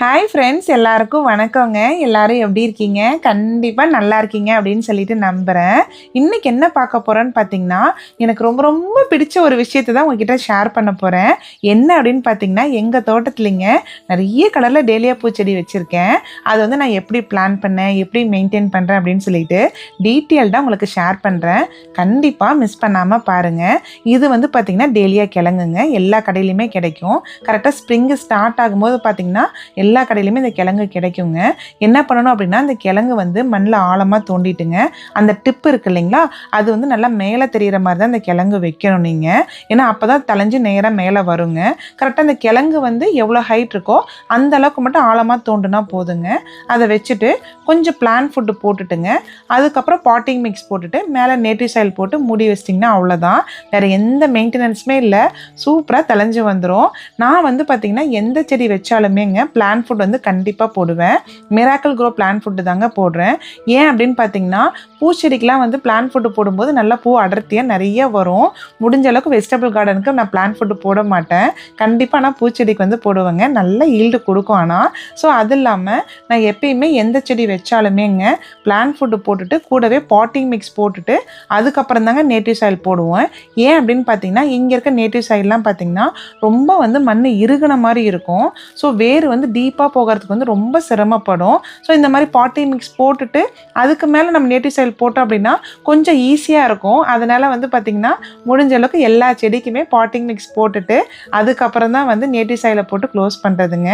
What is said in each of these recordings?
Hi friends எல்லாருக்கும் வணக்கங்க. எல்லாரும் எப்படி இருக்கீங்க? கண்டிப்பாக நல்லா இருக்கீங்க அப்படின்னு சொல்லிட்டு நம்புகிறேன் இன்றைக்கி என்ன பார்க்க போகிறேன்னு பார்த்தீங்கன்னா எனக்கு ரொம்ப ரொம்ப பிடிச்ச ஒரு விஷயத்தை தான் உங்ககிட்ட ஷேர் பண்ண போகிறேன் என்ன அப்படின்னு பார்த்தீங்கன்னா எங்கள் தோட்டத்துலேங்க நிறைய கலரில் டேலியா பூச்செடி வச்சுருக்கேன். அது வந்து நான் எப்படி பிளான் பண்ணேன் எப்படி மெயின்டைன் பண்ணுறேன் அப்படின்னு சொல்லிட்டு டீட்டெயில்டாக உங்களுக்கு ஷேர் பண்ணுறேன் கண்டிப்பாக மிஸ் பண்ணாமல் பாருங்கள் இது வந்து பார்த்திங்கன்னா டேலியா கிழங்குங்க. எல்லா கடையிலையுமே கிடைக்கும். கரெக்டாக ஸ்ப்ரிங்கு ஸ்டார்ட் ஆகும்போது பார்த்திங்கன்னா எல்லா கடையிலுமே இந்த கிழங்கு கிடைக்குங்க. என்ன பண்ணணும் அப்படின்னா அந்த கிழங்கு வந்து மண்ணில் ஆழமாக தோண்டிட்டுங்க. அந்த டிப்பு இருக்கு இல்லைங்களா அது வந்து நல்லா மேலே தெரிகிற மாதிரி தான் அந்த கிழங்கு வைக்கணும் நீங்கள் ஏன்னா அப்போ தான் தலைஞ்சு நேராக மேலே வருங்க. கரெக்டாக அந்த கிழங்கு வந்து எவ்வளோ ஹைட் இருக்கோ அந்த அளவுக்கு மட்டும் ஆழமாக தோண்டுனா போதுங்க. அதை வச்சுட்டு கொஞ்சம் பிளான் ஃபுட்டு போட்டுட்டுங்க. அதுக்கப்புறம் பாட்டிங் மிக்ஸ் போட்டுட்டு மேலே நேட்டிவ் சாயில் போட்டு மூடி வச்சிட்டிங்கன்னா அவ்வளோதான். வேறு எந்த மெயின்டெனன்ஸுமே இல்லை. சூப்பராக தலைஞ்சு வந்துடும் நான் வந்து பார்த்திங்கன்னா எந்த செடி வச்சாலுமேங்க பிளான் ஃபுட் வந்து கண்டிப்பாக போடுவேன். மிராக்கல் க்ரோ பிளான் ஃபுட்டு தாங்க போடுறேன். ஏன் அப்படின்னு பார்த்தீங்கன்னா பூச்செடிக்கெலாம் வந்து பிளான் ஃபுட்டு போடும்போது நல்லா பூ அடர்த்தியாக நிறைய வரும். முடிஞ்ச அளவுக்கு வெஜிடபிள் கார்டனுக்கு நான் பிளான் ஃபுட்டு போட மாட்டேன். கண்டிப்பாக நான் பூச்செடிக்கு வந்து போடுவேங்க. நல்ல ஈல்டு கொடுக்கும் ஆனால் ஸோ அது இல்லாமல் நான் எப்பயுமே எந்த செடி வச்சாலுமேங்க பிளான் ஃபுட்டு போட்டுட்டு கூடவே பாட்டிங் மிக்ஸ் போட்டுட்டு அதுக்கப்புறம் தாங்க நேட்டிவ் சாயில் போடுவேன். ஏன் அப்படின்னு பார்த்தீங்கன்னா இங்கே இருக்க நேட்டிவ் சாயில்லாம் பார்த்தீங்கன்னா ரொம்ப வந்து மண் இறுகின மாதிரி இருக்கும். ஸோ வேர் வந்து டீ டீப்பாக போகிறதுக்கு வந்து ரொம்ப சிரமப்படும். ஸோ இந்த மாதிரி பாட்டி மிக்ஸ் போட்டுட்டு அதுக்கு மேலே நம்ம நேட்டிவ் சைல் போட்டோம் அப்படின்னா கொஞ்சம் ஈஸியாக இருக்கும். அதனால் வந்து பார்த்திங்கன்னா முடிஞ்ச அளவுக்கு எல்லா செடிக்குமே பாட்டிங் மிக்ஸ் போட்டுட்டு அதுக்கப்புறம் தான் வந்து நேட்டிவ் சைலை போட்டு க்ளோஸ் பண்ணுறதுங்க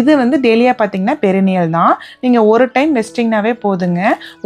இது வந்து டெய்லியாக பார்த்தீங்கன்னா பெருநியல் தான். நீங்கள் ஒரு டைம் வெஸ்டிங்னாவே போதுங்க.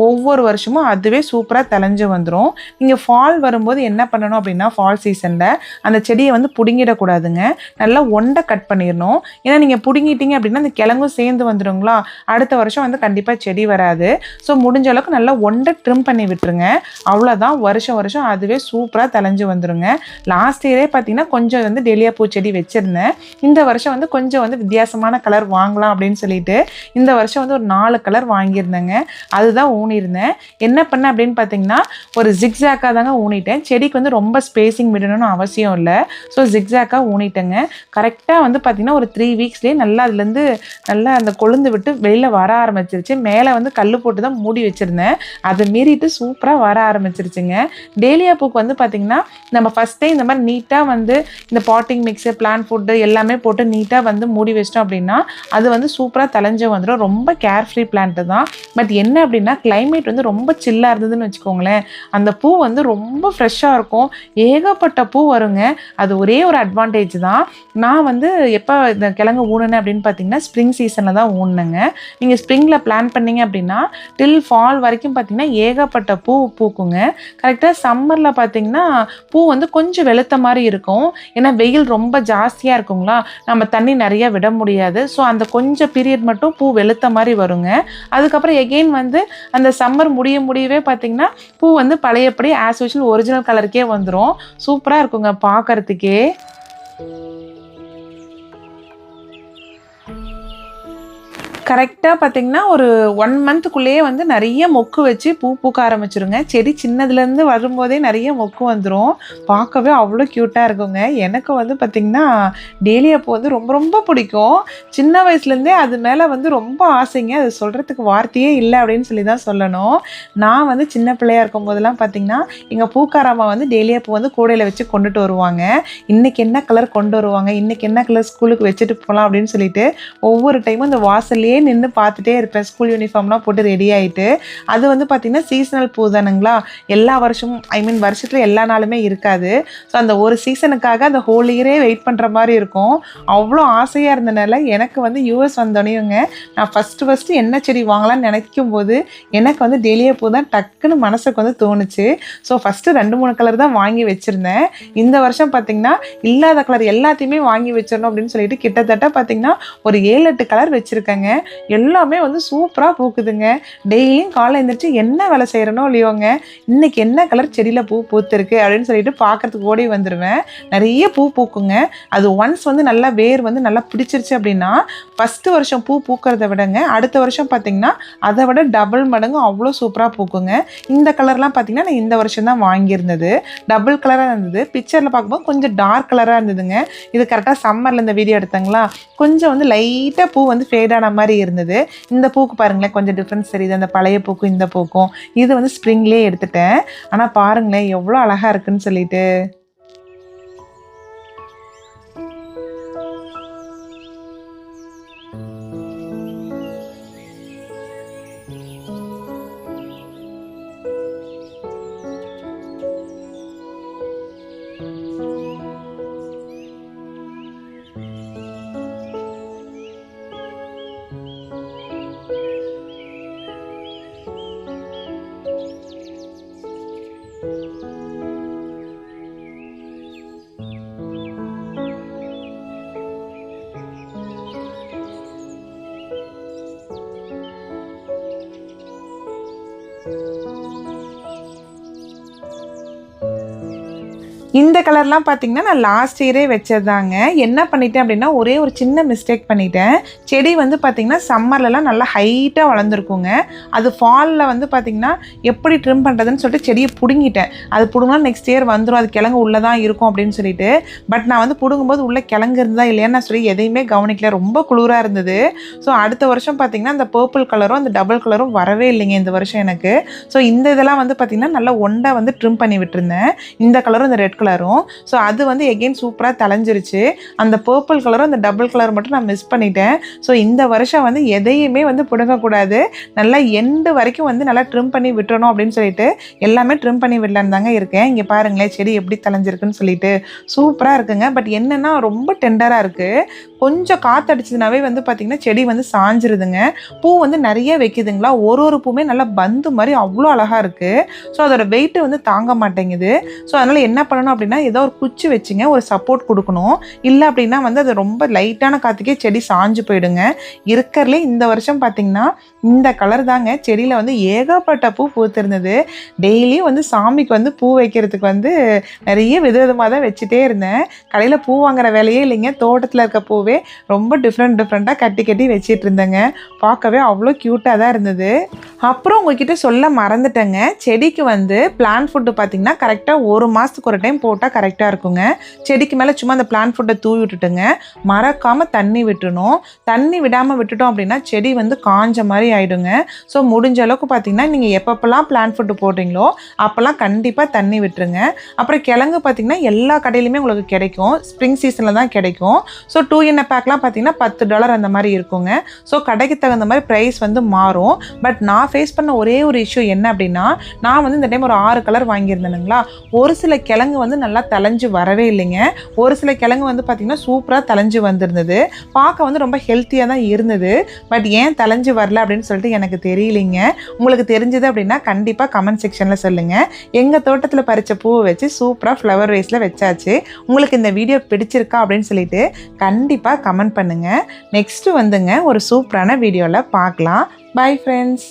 ஒவ்வொரு வருஷமும் அதுவே சூப்பராக தெளிஞ்சு வந்துடும் நீங்கள் ஃபால் வரும்போது என்ன பண்ணணும் அப்படின்னா ஃபால் சீசனில் அந்த செடியை வந்து பிடுங்கிடக்கூடாதுங்க. நல்லா ஒண்டை கட் பண்ணிடணும். ஏன்னா நீங்கள் பிடுங்கிட்டீங்க அப்படின்னா அந்த கிழங்கும் சேர்ந்து வந்துடுங்களா அடுத்த வருஷம் வந்து கண்டிப்பாக செடி வராது. ஸோ முடிஞ்ச அளவுக்கு நல்லா ஒன்றை ட்ரிம் பண்ணி விட்டுருங்க. அவ்வளோதான் வருஷம் வருஷம் அதுவே சூப்பராக தலைஞ்சு வந்துருங்க. லாஸ்ட் இயரே பார்த்தீங்கன்னா கொஞ்சம் வந்து டெலியா பூச்செடி வச்சுருந்தேன். இந்த வருஷம் வந்து கொஞ்சம் வந்து வித்தியாசமான கலர் வாங்கலாம் அப்படின்னு சொல்லிட்டு இந்த வருஷம் வந்து ஒரு நாலு கலர் வாங்கியிருந்தேங்க. அதுதான் ஊனியிருந்தேன். என்ன பண்ணேன் அப்படின்னு பார்த்தீங்கன்னா ஒரு ஜிக்ஸாக்காக தாங்க ஊனிட்டேன். செடிக்கு வந்து ரொம்ப ஸ்பேசிங் விடணும்னு அவசியம் இல்லை. ஸோ ஜிக்ஸாக்காக ஊனிட்டேங்க. கரெக்டாக வந்து பார்த்திங்கன்னா ஒரு த்ரீ வீக்ஸ்லேயே நல்லா அதுலேருந்து நல்லா அந்த கொழுந்து விட்டு வெளியில் வர ஆரம்பிச்சிருச்சு. மேலே வந்து கல் போட்டு தான் மூடி வச்சுருந்தேன். அதை மீறிட்டு சூப்பராக வர ஆரம்பிச்சிருச்சுங்க. டேலியா பூக்கு வந்து பார்த்திங்கன்னா நம்ம ஃபஸ்ட்டே இந்த மாதிரி நீட்டாக வந்து இந்த பாட்டிங் மிக்ஸு பிளான் ஃபுட்டு எல்லாமே போட்டு நீட்டாக வந்து மூடி வச்சிட்டோம் அப்படின்னா அது வந்து சூப்பராக தலைஞ்சு வந்துடும். ரொம்ப கேர்ஃப்ரீ பிளான்ட்டு தான். பட் என்ன அப்படின்னா கிளைமேட் வந்து ரொம்ப சில்லாக இருந்ததுன்னு வச்சுக்கோங்களேன். அந்த பூ வந்து ரொம்ப ஃப்ரெஷ்ஷாக இருக்கும். ஏகப்பட்ட பூ வருங்க. அது ஒரே ஒரு அட்வான்டேஜ் தான். நான் வந்து எப்போ இந்த கிழங்கு ஊனுனேன் அப்படின்னு பார்த்தீங்கன்னா ஸ்ப்ரிங் சீசனில் தான் ஊனுங்க நீங்கள் ஸ்ப்ரிங்கில் பிளான் பண்ணீங்க அப்படின்னா டில் ஃபால் வரைக்கும் பார்த்தீங்கன்னா ஏகப்பட்ட பூ பூக்குங்க. கரெக்டாக சம்மரில் பார்த்தீங்கன்னா பூ வந்து கொஞ்சம் வெளுத்த மாதிரி இருக்கும். ஏன்னா வெயில் ரொம்ப ஜாஸ்தியாக இருக்குங்களா? நம்ம தண்ணி நிறைய விட முடியாது. ஸோ அந்த கொஞ்சம் பீரியட் மட்டும் பூ வெளுத்த மாதிரி வருங்க. அதுக்கப்புறம் எகெயின் வந்து அந்த சம்மர் முடிய முடியவே பார்த்தீங்கன்னா பூ வந்து பழையபடி ஆஸ் யூஷுவல் ஒரிஜினல் கலருக்கே வந்துடும் சூப்பராக இருக்குங்க பார்க்கறதுக்கே கரெக்டாக பார்த்திங்கன்னா ஒரு ஒன் மந்த்துக்குள்ளேயே வந்து நிறைய மொக்கு வச்சு பூ பூக்க ஆரம்பிச்சிருங்க. செடி சின்னதுலேருந்து வரும்போதே நிறைய மொக்கு வந்துடும் பார்க்கவே அவ்வளோ க்யூட்டாக இருக்குங்க. எனக்கு வந்து பார்த்திங்கன்னா டேலியா பூ வந்து ரொம்ப ரொம்ப பிடிக்கும். சின்ன வயசுலேருந்தே அது மேலே வந்து ரொம்ப ஆசைங்க. அது சொல்கிறதுக்கு வார்த்தையே இல்லை அப்படின்னு சொல்லி தான் சொல்லணும். நான் வந்து சின்ன பிள்ளையாக இருக்கும் போதெல்லாம் பார்த்திங்கன்னா எங்கள் பூக்காரம்மா வந்து டேலியா பூ வந்து கூடையில் வச்சு கொண்டுட்டு வருவாங்க. இன்றைக்கி என்ன கலர் கொண்டு வருவாங்க? இன்றைக்கி என்ன கலர் ஸ்கூலுக்கு வச்சுட்டு போகலாம் அப்படின்னு சொல்லிட்டு ஒவ்வொரு டைமும் இந்த வாசல்லையே நின்று பார்த்துட்டே இருப்பேன். ஸ்கூல் யூனிஃபார்ம்லாம் போட்டு ரெடி ஆகிட்டு அது வந்து பார்த்திங்கன்னா சீசனல் பூ தானுங்களா? எல்லா வருஷமும் ஐ மீன் வருஷத்தில் எல்லா நாளுமே இருக்காது. ஸோ அந்த ஒரு சீசனுக்காக அந்த ஹோல் இயரே வெயிட் பண்ணுற மாதிரி இருக்கும். அவ்வளோ ஆசையாக இருந்தனால எனக்கு வந்து யூஎஸ் வந்தோடனேங்க நான் ஃபஸ்ட்டு ஃபஸ்ட்டு என்ன செடி வாங்கலாம்னு நினைக்கும் போது எனக்கு வந்து டெலியா பூ தான் டக்குன்னு மனசுக்கு வந்து தோணுச்சு. ஸோ ஃபஸ்ட்டு ரெண்டு மூணு கலர் தான் வாங்கி வச்சுருந்தேன். இந்த வருஷம் பார்த்திங்கன்னா இல்லாத கலர் எல்லாத்தையுமே வாங்கி வச்சிடணும் அப்படின்னு சொல்லிட்டு கிட்டத்தட்ட பார்த்திங்கன்னா ஒரு ஏழு எட்டு கலர் வச்சுருக்கேங்க. எல்லாமே வந்து சூப்பராக பூக்குதுங்க. டெய்லியும் காலை எழுந்திரிச்சு என்ன வேலை செய்கிறனோ இல்லையோங்க இன்றைக்கி என்ன கலர் செடியில் பூ பூத்துருக்கு அப்படின்னு சொல்லிட்டு பார்க்குறதுக்கு ஓடி வந்துடுவேன் நிறைய பூ பூக்குங்க. அது ஒன்ஸ் வந்து நல்லா வேர் வந்து நல்லா பிடிச்சிருச்சு அப்படின்னா ஃபஸ்ட்டு வருஷம் பூ பூக்கிறத விடங்க அடுத்த வருஷம் பார்த்தீங்கன்னா அதை விட டபுள் மடங்கு அவ்வளோ சூப்பராக பூக்குங்க. இந்த கலர்லாம் பார்த்தீங்கன்னா நான் இந்த வருஷம் தான் வாங்கியிருந்தது. டபுள் கலராக இருந்தது. பிக்சரில் பார்க்கும்போது கொஞ்சம் டார்க் கலராக இருந்ததுங்க. இது கரெக்டாக சம்மரில் இந்த வீடியோ எடுத்தாங்களா? கொஞ்சம் வந்து லைட்டாக பூ வந்து ஃபேடான மாதிரி இருந்தது. இந்த பூக்கு பாருங்களேன் கொஞ்சம் டிஃப்ரென்ஸ் தெரியுது. அந்த பழைய பூக்கும் இந்த பூக்கும். இது வந்து ஸ்ப்ரிங்லேயே எடுத்துட்டேன். ஆனால் பாருங்களேன் எவ்வளோ அழகாக இருக்குன்னு சொல்லிட்டு. 了。இந்த கலர்லாம் பார்த்தீங்கன்னா நான் லாஸ்ட் இயரே வச்சதாங்க. என்ன பண்ணிட்டேன் அப்படின்னா ஒரே ஒரு சின்ன மிஸ்டேக் பண்ணிட்டேன். செடி வந்து பார்த்திங்கன்னா சம்மர்லலாம் நல்லா ஹைட்டாக வளர்ந்துருக்குங்க. அது ஃபாலில் வந்து பார்த்தீங்கன்னா எப்படி ட்ரிம் பண்ணுறதுன்னு சொல்லிட்டு செடியை பிடுங்கிட்டேன். அது பிடுங்கினா நெக்ஸ்ட் இயர் வந்துடும் அது கிழங்கு உள்ளே தான் இருக்கும் அப்படின்னு சொல்லிட்டு. பட் நான் வந்து பிடுங்கும்போது உள்ளே கிழங்கு இருந்தா இல்லையான்னு நான் சொல்லி எதையுமே கவனிக்கல. ரொம்ப குளிராக இருந்தது. ஸோ அடுத்த வருஷம் பார்த்தீங்கன்னா அந்த பர்பிள் கலரும் அந்த டபுள் கலரும் வரவே இல்லைங்க இந்த வருஷம் எனக்கு. ஸோ இந்த இதெல்லாம் வந்து பார்த்தீங்கன்னா நல்லா ஒண்டை வந்து ட்ரிம் பண்ணி விட்டுருந்தேன். இந்த கலரும் இந்த ரெட் கலரும் ஸோ அது வந்து எகெயின் சூப்பராக தலைஞ்சிருச்சு அந்த பர்பிள் கலரும் அந்த டபுள் கலர் மட்டும் நான் மிஸ் பண்ணிட்டேன். ஸோ இந்த வருஷம் வந்து எதையுமே வந்து பிடுங்கக்கூடாது. நல்லா எண்டு வரைக்கும் வந்து நல்லா ட்ரிம் பண்ணி விட்டுறணும் அப்படின்னு சொல்லிட்டு எல்லாமே ட்ரிம் பண்ணி விடலான்னு தாங்க இருக்கேன். இங்கே பாருங்களேன் செடி எப்படி தலைஞ்சிருக்குன்னு சொல்லிட்டு. சூப்பராக இருக்குங்க. பட் என்னென்னா ரொம்ப டெண்டராக இருக்குது கொஞ்சம் காற்றடிச்சதுனாவே வந்து பார்த்திங்கன்னா செடி வந்து சாஞ்சிருதுங்க. பூ வந்து நிறைய வைக்குதுங்களா? ஒரு ஒரு பூவுமே நல்லா பந்து மாதிரி அவ்வளோ அழகாக இருக்குது ஸோ அதோட வெயிட்டு வந்து தாங்க மாட்டேங்குது. ஸோ அதனால் என்ன பண்ணணும்? அப்படின்னா ஏதோ ஒரு குச்சி வச்சுங்க ஒரு சப்போர்ட் கொடுக்கணும். இல்லை அப்படின்னா வந்து அது ரொம்ப லைட்டான காற்றுக்கே செடி சாஞ்சு போயிடுங்க. இருக்கிறதுலே இந்த வருஷம் பார்த்திங்கன்னா இந்த கலர் தாங்க செடியில் வந்து ஏகப்பட்ட பூ பூத்திருந்தது. டெய்லியும் வந்து சாமிக்கு வந்து பூ வைக்கிறதுக்கு வந்து நிறைய விதவிதமாக தான் வச்சுட்டே இருந்தேன். கடையில் பூ வாங்குற வேலையே இல்லைங்க. தோட்டத்தில் இருக்க பூவே ரொம்ப டிஃப்ரெண்ட் டிஃப்ரெண்ட்டாக கட்டி கட்டி வச்சிட்டு இருந்தேங்க. பார்க்கவே அவ்வளோ க்யூட்டாக தான் இருந்தது. அப்புறம் உங்ககிட்ட சொல்ல மறந்துட்டேங்க. செடிக்கு வந்து பிளான் ஃபுட்டு பார்த்தீங்கன்னா கரெக்டாக ஒரு மாதத்துக்கு ஒரு டைம் போட்டால் கரெக்டாக இருக்குங்க. செடிக்கு மேலே சும்மா அந்த பிளான் ஃபுட்டை தூவி விட்டுட்டுங்க. மறக்காமல் தண்ணி விட்டுணும் தண்ணி விடாமல் விட்டுட்டோம் அப்படின்னா செடி வந்து காஞ்ச மாதிரி ஆகிடுங்க ஸோ முடிஞ்ச அளவுக்கு பார்த்தீங்கன்னா நீங்கள் எப்பப்பெல்லாம் பிளான் ஃபுட்டு போடுறீங்களோ அப்போல்லாம் கண்டிப்பாக தண்ணி விட்டுருங்க. அப்புறம் கிழங்கு பார்த்தீங்கன்னா எல்லா கடையிலுமே உங்களுக்கு கிடைக்கும். ஸ்ப்ரிங் சீசனில் தான் கிடைக்கும். ஸோ டூ என்ன பேக்லாம் பார்த்தீங்கன்னா பத்து டாலர் அந்த மாதிரி இருக்குங்க. ஸோ கடைக்கு தகுந்த மாதிரி ப்ரைஸ் வந்து மாறும். பட் நான் ஃபேஸ் பண்ண ஒரே ஒரு இஷ்யூ என்ன அப்படின்னா நான் வந்து இந்த டைம் ஒரு ஆறு கலர் வாங்கியிருந்தேனுங்களா? ஒரு சில கிழங்கு வந்து நல்லா தலைஞ்சு வரவே இல்லைங்க. ஒரு சில கிழங்கு வந்து பார்த்திங்கன்னா சூப்பராக தலைஞ்சு வந்திருந்தது. பார்க்க வந்து ரொம்ப ஹெல்த்தியாக தான் இருந்தது. பட் ஏன் தலைஞ்சு வரல அப்படின்னு சொல்லிட்டு எனக்கு தெரியலைங்க. உங்களுக்கு தெரிஞ்சது அப்படின்னா கண்டிப்பாக கமெண்ட் செக்ஷனில் சொல்லுங்கள் எங்கள் தோட்டத்தில் பறித்த பூவை வச்சு சூப்பராக ஃப்ளவர் வேஸில் வச்சாச்சு. உங்களுக்கு இந்த வீடியோ பிடிச்சிருக்கா அப்படின்னு சொல்லிட்டு கண்டிப்பாக கமெண்ட் பண்ணுங்கள் நெக்ஸ்ட்டு வந்துங்க ஒரு சூப்பரான வீடியோவில் பார்க்கலாம். Bye friends